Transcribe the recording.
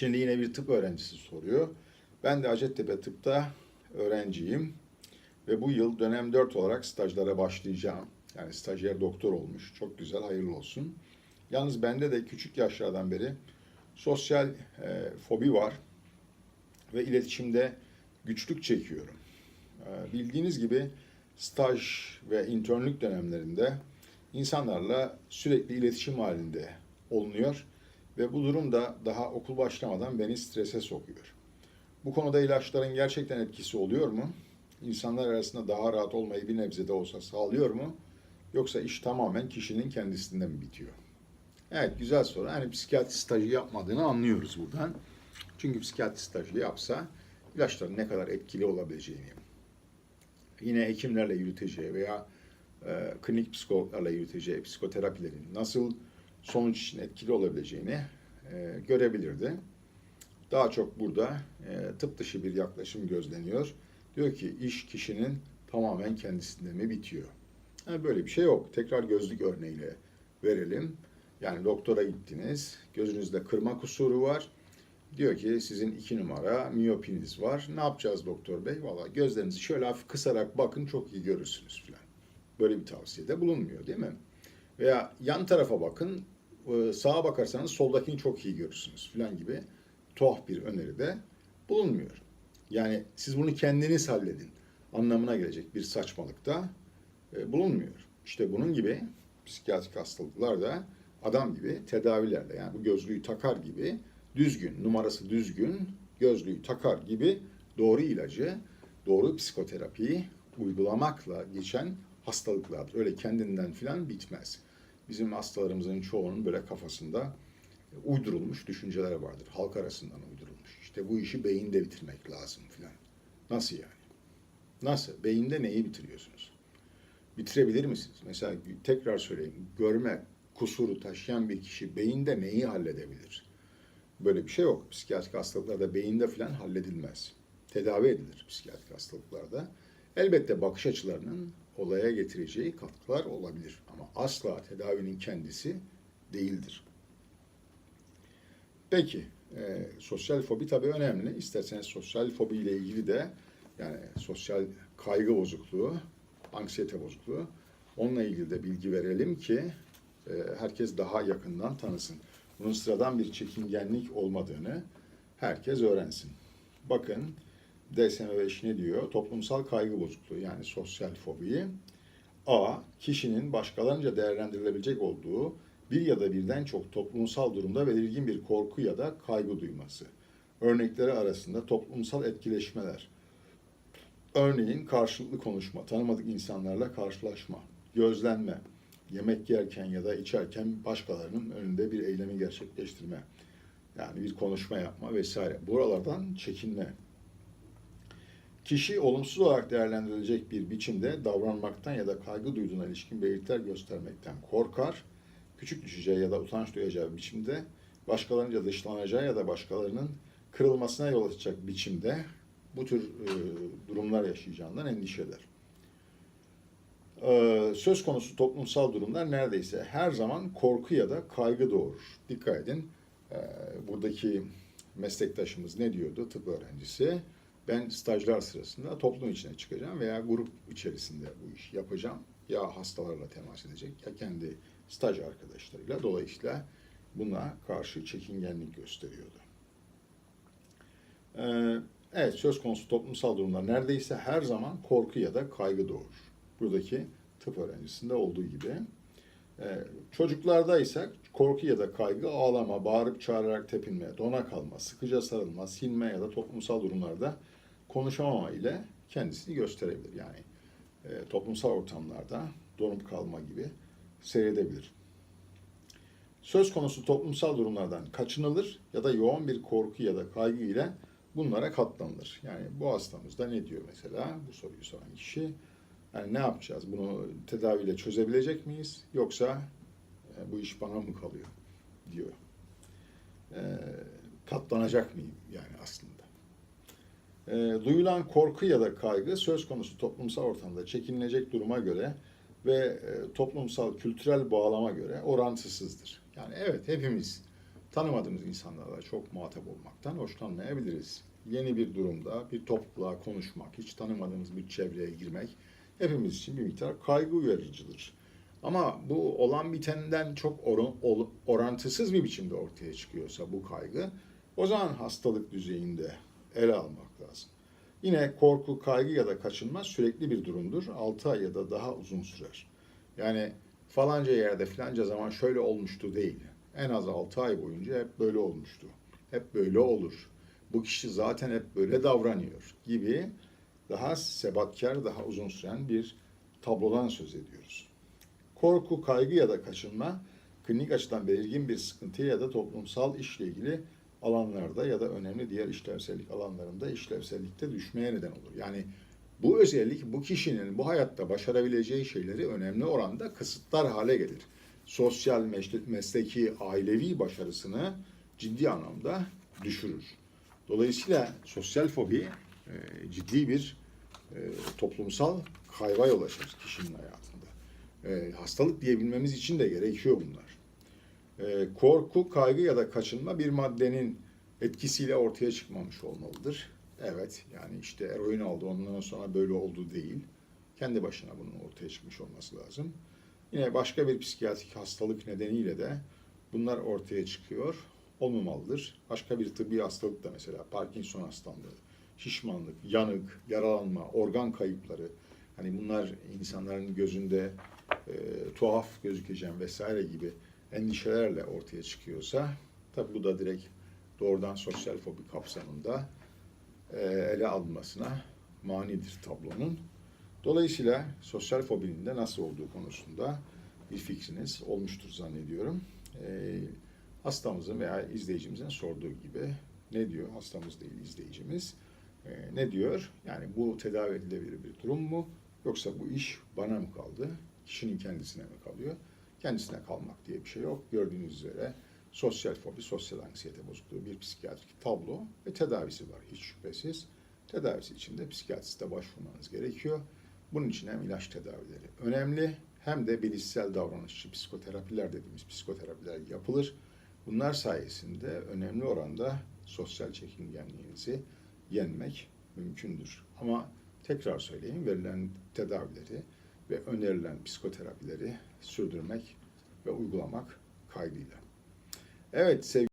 Şimdi yine bir tıp öğrencisi soruyor. Ben de Hacettepe Tıp'ta öğrenciyim ve bu yıl dönem 4 olarak stajlara başlayacağım. Yani stajyer doktor olmuş. Çok güzel, hayırlı olsun. Yalnız bende de küçük yaşlardan beri sosyal e, fobi var ve iletişimde güçlük çekiyorum. E, bildiğiniz gibi staj ve internlük dönemlerinde insanlarla sürekli iletişim halinde olunuyor ve bu durum da daha okul başlamadan beni strese sokuyor. Bu konuda ilaçların gerçekten etkisi oluyor mu? İnsanlar arasında daha rahat olmayı bir nebze de olsa sağlıyor mu? Yoksa iş tamamen kişinin kendisinde mi bitiyor? Evet güzel soru. Hani psikiyatri stajı yapmadığını anlıyoruz buradan. Çünkü psikiyatri stajı yapsa ilaçların ne kadar etkili olabileceğini, yine hekimlerle yürüteceği veya e, klinik psikologlarla yürüteceği psikoterapilerin nasıl sonuç için etkili olabileceğini e, görebilirdi. Daha çok burada e, tıp dışı bir yaklaşım gözleniyor. Diyor ki iş kişinin tamamen kendisinde mi bitiyor? Yani böyle bir şey yok. Tekrar gözlük örneğiyle verelim. Yani doktora gittiniz, gözünüzde kırma kusuru var. Diyor ki sizin iki numara miyopiniz var. Ne yapacağız doktor bey? Valla gözlerinizi şöyle hafif kısarak bakın çok iyi görürsünüz filan. Böyle bir tavsiyede bulunmuyor değil mi? Veya yan tarafa bakın, e, sağa bakarsanız soldakini çok iyi görürsünüz filan gibi tuhaf bir öneride bulunmuyor. Yani siz bunu kendiniz halledin anlamına gelecek bir saçmalıkta e, bulunmuyor. İşte bunun gibi psikiyatrik hastalıklar da adam gibi tedavilerle yani bu gözlüğü takar gibi düzgün, numarası düzgün gözlüğü takar gibi doğru ilacı, doğru psikoterapiyi uygulamakla geçen hastalıklardır. Öyle kendinden filan bitmez. Bizim hastalarımızın çoğunun böyle kafasında uydurulmuş düşünceler vardır. Halk arasından uydurulmuş. İşte bu işi beyinde bitirmek lazım filan. Nasıl yani? Nasıl? Beyinde neyi bitiriyorsunuz? Bitirebilir misiniz? Mesela tekrar söyleyeyim. Görme kusuru taşıyan bir kişi beyinde neyi halledebilir? Böyle bir şey yok. Psikiyatrik hastalıklarda beyinde filan halledilmez. Tedavi edilir psikiyatrik hastalıklarda. Elbette bakış açılarının olaya getireceği katkılar olabilir. Ama asla tedavinin kendisi değildir. Peki, e, sosyal fobi tabii önemli. İsterseniz sosyal fobi ile ilgili de yani sosyal kaygı bozukluğu, anksiyete bozukluğu onunla ilgili de bilgi verelim ki e, herkes daha yakından tanısın. Bunun sıradan bir çekingenlik olmadığını herkes öğrensin. Bakın DSM-5 ne diyor? Toplumsal kaygı bozukluğu yani sosyal fobiyi A. Kişinin başkalarınca değerlendirilebilecek olduğu bir ya da birden çok toplumsal durumda belirgin bir korku ya da kaygı duyması. Örnekleri arasında toplumsal etkileşmeler. Örneğin karşılıklı konuşma, tanımadık insanlarla karşılaşma, gözlenme, yemek yerken ya da içerken başkalarının önünde bir eylemi gerçekleştirme. Yani bir konuşma yapma vesaire. Buralardan çekinme. Kişi olumsuz olarak değerlendirilecek bir biçimde davranmaktan ya da kaygı duyduğuna ilişkin belirtiler göstermekten korkar. Küçük düşeceği ya da utanç duyacağı biçimde başkalarınca dışlanacağı ya da başkalarının kırılmasına yol açacak biçimde bu tür e, durumlar yaşayacağından endişe eder. Ee, söz konusu toplumsal durumlar neredeyse her zaman korku ya da kaygı doğurur. Dikkat edin, ee, buradaki meslektaşımız ne diyordu tıp öğrencisi? Ben stajlar sırasında toplum içine çıkacağım veya grup içerisinde bu işi yapacağım. Ya hastalarla temas edecek ya kendi staj arkadaşlarıyla. Dolayısıyla buna karşı çekingenlik gösteriyordu. Ee, evet söz konusu toplumsal durumlar neredeyse her zaman korku ya da kaygı doğurur. Buradaki tıp öğrencisinde olduğu gibi. Ee, çocuklarda ise korku ya da kaygı, ağlama, bağırıp çağırarak tepinme, dona kalma, sıkıca sarılma, silme ya da toplumsal durumlarda konuşamama ile kendisini gösterebilir. Yani e, toplumsal ortamlarda donup kalma gibi seyredebilir. Söz konusu toplumsal durumlardan kaçınılır ya da yoğun bir korku ya da kaygı ile bunlara katlanılır. Yani bu hastamızda ne diyor mesela bu soruyu soran kişi? Yani ne yapacağız? Bunu tedaviyle çözebilecek miyiz? Yoksa e, bu iş bana mı kalıyor? diyor. E, katlanacak mıyım yani aslında? E, duyulan korku ya da kaygı söz konusu toplumsal ortamda çekinilecek duruma göre ve e, toplumsal kültürel bağlama göre orantısızdır. Yani evet hepimiz tanımadığımız insanlarla çok muhatap olmaktan hoşlanmayabiliriz. Yeni bir durumda bir topluluğa konuşmak, hiç tanımadığımız bir çevreye girmek hepimiz için bir miktar kaygı uyarıcıdır. Ama bu olan bitenden çok oran- ol- orantısız bir biçimde ortaya çıkıyorsa bu kaygı, o zaman hastalık düzeyinde ele almak lazım. Yine korku, kaygı ya da kaçınma sürekli bir durumdur. 6 ay ya da daha uzun sürer. Yani falanca yerde filanca zaman şöyle olmuştu değil. En az 6 ay boyunca hep böyle olmuştu. Hep böyle olur. Bu kişi zaten hep böyle davranıyor gibi daha sebatkar, daha uzun süren bir tablodan söz ediyoruz. Korku, kaygı ya da kaçınma klinik açıdan belirgin bir sıkıntı ya da toplumsal işle ilgili alanlarda ya da önemli diğer işlevsellik alanlarında işlevsellikte düşmeye neden olur. Yani bu özellik bu kişinin bu hayatta başarabileceği şeyleri önemli oranda kısıtlar hale gelir. Sosyal, mesleki, ailevi başarısını ciddi anlamda düşürür. Dolayısıyla sosyal fobi e, ciddi bir e, toplumsal kayba yol açar kişinin hayatında. E, hastalık diyebilmemiz için de gerekiyor bunlar. E, korku, kaygı ya da kaçınma bir maddenin etkisiyle ortaya çıkmamış olmalıdır. Evet, yani işte eroin aldı ondan sonra böyle oldu değil. Kendi başına bunun ortaya çıkmış olması lazım. Yine başka bir psikiyatrik hastalık nedeniyle de bunlar ortaya çıkıyor olmamalıdır. Başka bir tıbbi hastalık da mesela Parkinson hastalığı, şişmanlık, yanık, yaralanma, organ kayıpları. Hani bunlar insanların gözünde e, tuhaf gözükeceğim vesaire gibi endişelerle ortaya çıkıyorsa tabi bu da direkt doğrudan sosyal fobi kapsamında e, ele alınmasına manidir tablonun. Dolayısıyla sosyal fobinin de nasıl olduğu konusunda bir fikriniz olmuştur zannediyorum. E, hastamızın veya izleyicimizin sorduğu gibi ne diyor hastamız değil izleyicimiz e, ne diyor? Yani bu tedavi edilebilir bir durum mu yoksa bu iş bana mı kaldı? Kişinin kendisine mi kalıyor? Kendisine kalmak diye bir şey yok. Gördüğünüz üzere sosyal fobi, sosyal anksiyete bozukluğu bir psikiyatrik tablo ve tedavisi var hiç şüphesiz. Tedavisi için de psikiyatriste başvurmanız gerekiyor. Bunun için hem ilaç tedavileri önemli hem de bilişsel davranışçı psikoterapiler dediğimiz psikoterapiler yapılır. Bunlar sayesinde önemli oranda sosyal çekingenliğinizi yenmek mümkündür. Ama tekrar söyleyeyim verilen tedavileri ve önerilen psikoterapileri sürdürmek ve uygulamak kaydıyla. Evet sevgili